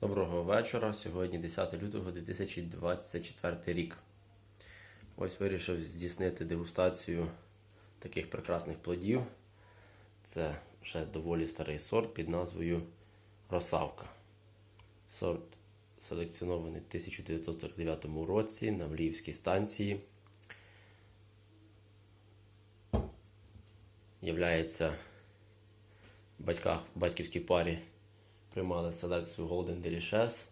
Доброго вечора. Сьогодні 10 лютого 2024 рік. Ось вирішив здійснити дегустацію таких прекрасних плодів. Це ще доволі старий сорт під назвою Росавка. Сорт селекціонований в 1949 році на Мліївській станції. Являється батька, батьківській парі приймали селекцію Golden Delicious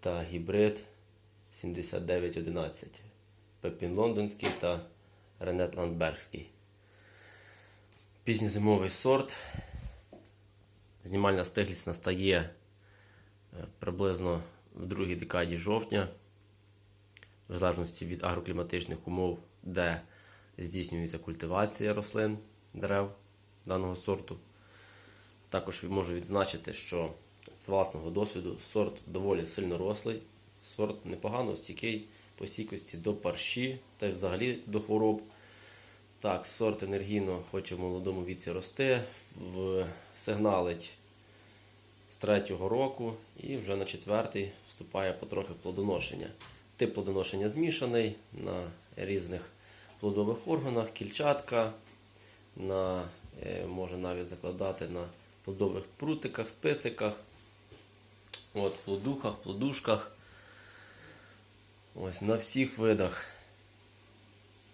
та гібрид 7911 Пепін Лондонський та Ренет Ландбергський. Пізньозимовий сорт. Знімальна стиглість настає е, приблизно в другій декаді жовтня, в залежності від агрокліматичних умов, де здійснюється культивація рослин дерев даного сорту. Також можу відзначити, що з власного досвіду сорт доволі сильно рослий, сорт непогано стійкий по стійкості до парші та взагалі до хвороб. Так, сорт енергійно хоче в молодому віці рости, в сигналить з третього року і вже на четвертий вступає потрохи в плодоношення. Тип плодоношення змішаний на різних плодових органах, кільчатка, на, е, може навіть закладати на плодових прутиках, списиках, от, плодухах, плодушках. Ось на всіх видах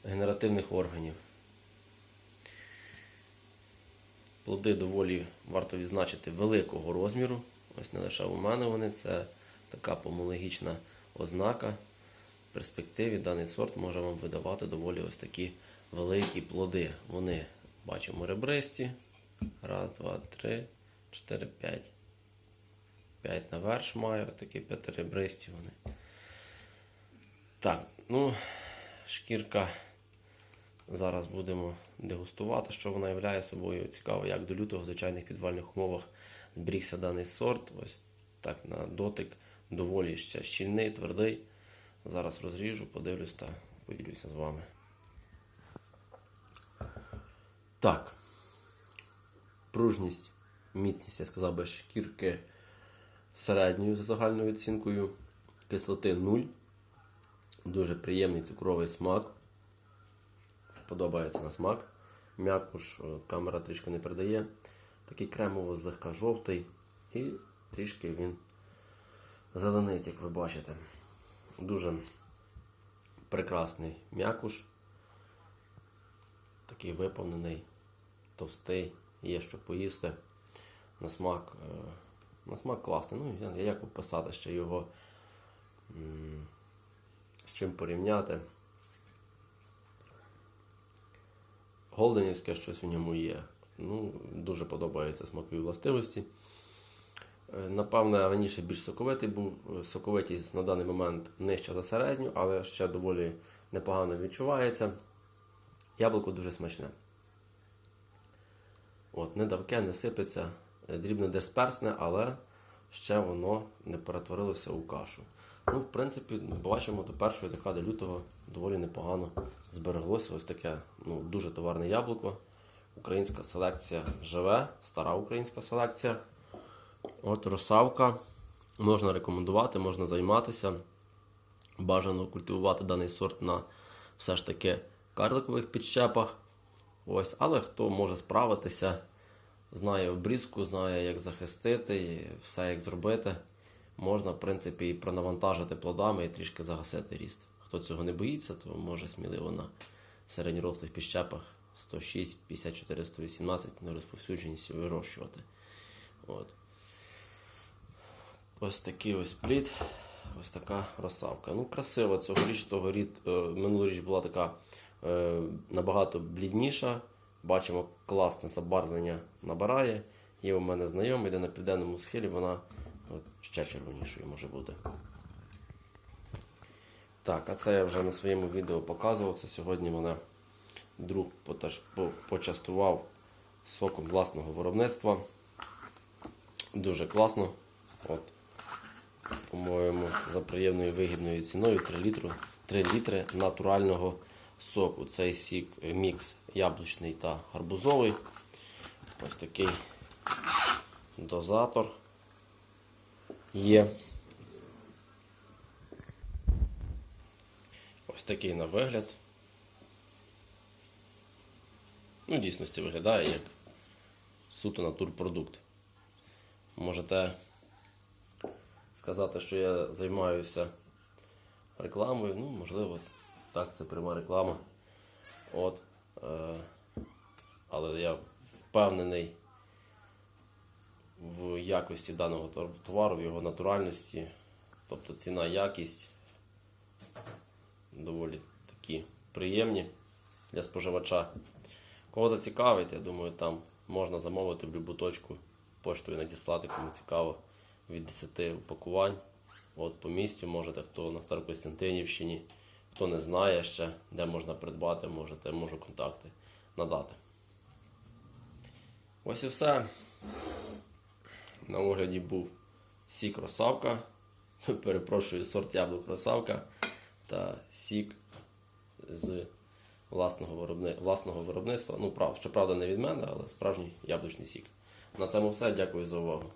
генеративних органів. Плоди доволі варто відзначити великого розміру. Ось не лише у мене вони, це така помологічна ознака. В перспективі даний сорт може вам видавати доволі ось такі великі плоди. Вони бачимо ребристі. Раз, два, три, чотири, п'ять. П'ять на верш маю, такі п'ятиребристі вони. Так, ну, шкірка. Зараз будемо дегустувати, що вона являє собою. Цікаво, як до лютого в звичайних підвальних умовах зберігся даний сорт. Ось так на дотик доволі ще щільний, твердий. Зараз розріжу, подивлюсь та поділюся з вами. Так. Пружність, міцність, я сказав би, шкірки середньою за загальною оцінкою. Кислоти 0. Дуже приємний цукровий смак. Подобається на смак. М'якуш е, камера трішки не передає. Такий кремово злегка жовтий. І трішки він зеленить, як ви бачите. Дуже прекрасний м'якуш. Такий виповнений, товстий, є що поїсти. На смак, е, на смак класний. Ну, як описати ще його, з чим порівняти. Голденівське щось в ньому є. Ну, дуже подобаються смакові властивості. Е, Напевне, раніше більш соковитий був. Е, Соковитість на даний момент нижча за середню, але ще доволі непогано відчувається. Яблуко дуже смачне. От, не давке, не сипеться, е, дрібно дисперсне, але ще воно не перетворилося у кашу. Ну, в принципі, бачимо, до першої декади лютого доволі непогано збереглося ось таке ну, дуже товарне яблуко. Українська селекція живе, стара українська селекція. От росавка. Можна рекомендувати, можна займатися. Бажано культивувати даний сорт на все ж таки карликових підщепах. Ось, але хто може справитися, знає обрізку, знає, як захистити, все як зробити. Можна, в принципі, і пронавантажити плодами і трішки загасити ріст. Хто цього не боїться, то може сміливо на середньорослих підщепах 106, 54, 118 на розповсюдженістю вирощувати. От. Ось такий ось плід, ось така розсавка. Ну, красиво, цьогоріч того рід, е, минулоріч була така набагато блідніша. Бачимо, класне забарвлення набирає. Є у мене знайомий, де на південному схилі вона от, ще червонішою може бути. Так, а це я вже на своєму відео показував. Це сьогодні мене друг почастував соком власного виробництва. Дуже класно. От, по-моєму, за приємною вигідною ціною 3 літри, 3 літри натурального соку. Цей сік е, мікс яблучний та гарбузовий. Ось такий дозатор. є. Ось такий на вигляд. Ну, в дійсності виглядає як суто натурпродукт. Можете сказати, що я займаюся рекламою. Ну, можливо, так, це пряма реклама. От. Е, але я впевнений в якості даного товару, в його натуральності. Тобто ціна, якість доволі такі приємні для споживача. Кого зацікавить, я думаю, там можна замовити в будь-яку точку, поштою надіслати, кому цікаво, від 10 упакувань. От по місцю можете, хто на Старокостянтинівщині, хто не знає ще, де можна придбати, можете, можу контакти надати. Ось і все. На огляді був сік росавка. Перепрошую, сорт яблук росавка та сік з власного, виробни... власного виробництва. Ну, прав, щоправда, не від мене, але справжній яблучний сік. На цьому все. Дякую за увагу.